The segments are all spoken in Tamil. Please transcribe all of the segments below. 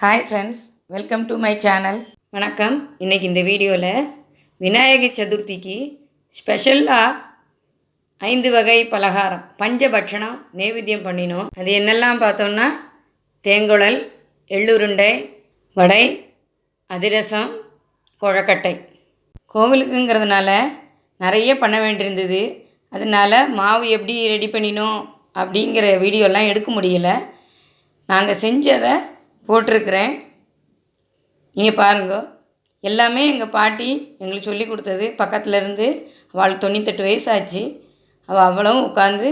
Hi friends welcome to my channel வணக்கம். இன்றைக்கி இந்த வீடியோவில் விநாயகர் சதுர்த்திக்கு ஸ்பெஷலாக ஐந்து வகை பலகாரம் பஞ்சபட்சணம் நைவேத்தியம் பண்ணினோம். அது என்னெல்லாம் பார்த்தோம்னா தேங்குழல் எள்ளுருண்டை வடை அதிரசம் கொழக்கட்டை. கோவிலுக்குங்கிறதுனால நிறைய பண்ண வேண்டியிருந்தது. அதனால் மாவு எப்படி ரெடி பண்ணினோம் அப்படிங்கிற வீடியோலாம் எடுக்க முடியல. நாங்கள் செஞ்சதை போட்டிருக்கிறேன். நீங்கள் பாருங்க. எல்லாமே எங்கள் பாட்டி எங்களுக்கு சொல்லி கொடுத்தது. பக்கத்தில் இருந்து அவளுக்கு தொண்ணூத்தெட்டு வயசாச்சு. அவள் அவ்வளவும் உட்காந்து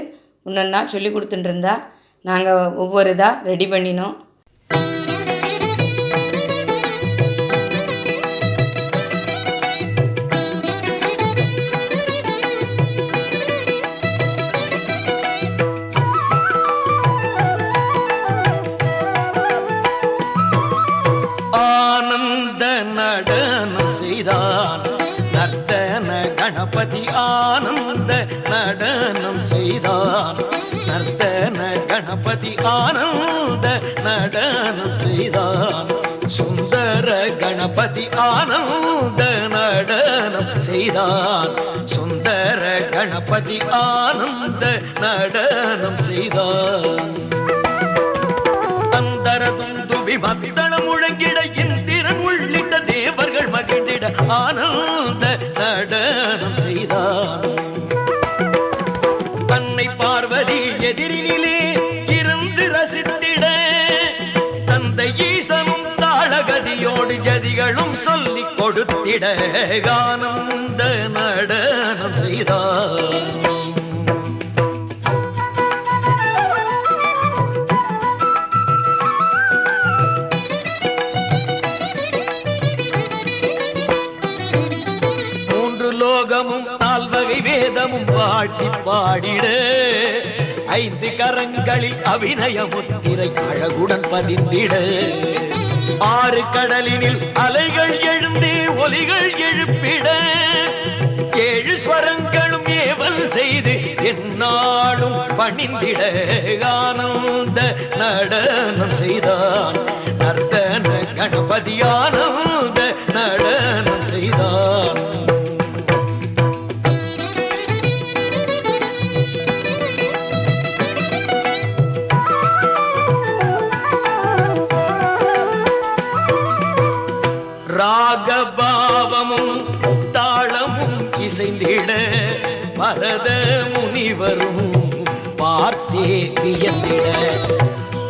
ஒன்றொன்னா சொல்லி கொடுத்துட்டு இருந்தா. நாங்கள் ஒவ்வொரு இதாக ரெடி பண்ணினோம். செய்தான். நர்த்தன கணபதி ஆனந்த நடனம் செய்தான். நர்த்தன கணபதி ஆனந்த நடனம் செய்தான். சுந்தர கணபதி ஆனந்த நடனம் செய்தான். சுந்தர கணபதி ஆனந்த நடனம் செய்தான். தந்தரதும் துபி மத்தளம் முழங்கில் ஆனந்த நடனம் செய்தார். தன்னை பார்வதி எதிரினிலே இருந்து ரசித்திட தந்தை ஈசனும் தாளகதியோடு ஜதிகளும் சொல்லிக் கொடுத்திட ஆனந்த நடனம் செய்தார். தினமும் பாட்டி பாடிட. ஐந்து கரங்களில் அபிநய முத்திரை அழகுடன் பதிந்திட. ஆறு கடலினில் அலைகள் எழுந்தே ஒலிகள் எழுப்பிட. ஏழு ஸ்வரங்களும் ஏவல் செய்து என்னாலும் பணிந்திட. ஆனந்த நடனம் செய்தான். நர்த்தன கணபதியான ராகபாவமும் தாளமும் இசைந்திட பரத முனிவரும் பார்த்தே வியந்திட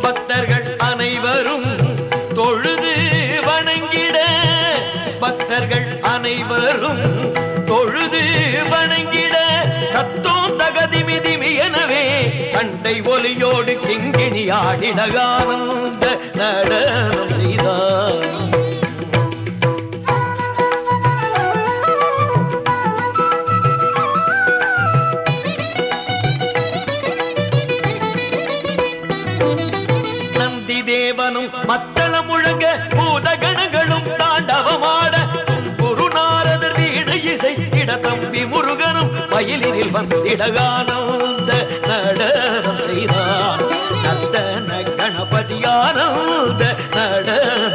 பக்தர்கள் அனைவரும் தொழுது வணங்கிட. பக்தர்கள் அனைவரும் தொழுது வணங்கிட. தத்தோம் தகதி திமி எனவே கண்டை ஒலியோடு கிங்கிணி ஆடினகானந்த நடனம். மத்தளம் முழங்க பூதகணங்களும் தாண்டவமாட தும்புரு நாரதர் இசைத்திட தம்பி முருகனும் மயிலினில் வந்திடகானந்த நடனம் செய்தான் நந்தன கணபதியானந்த நடனம்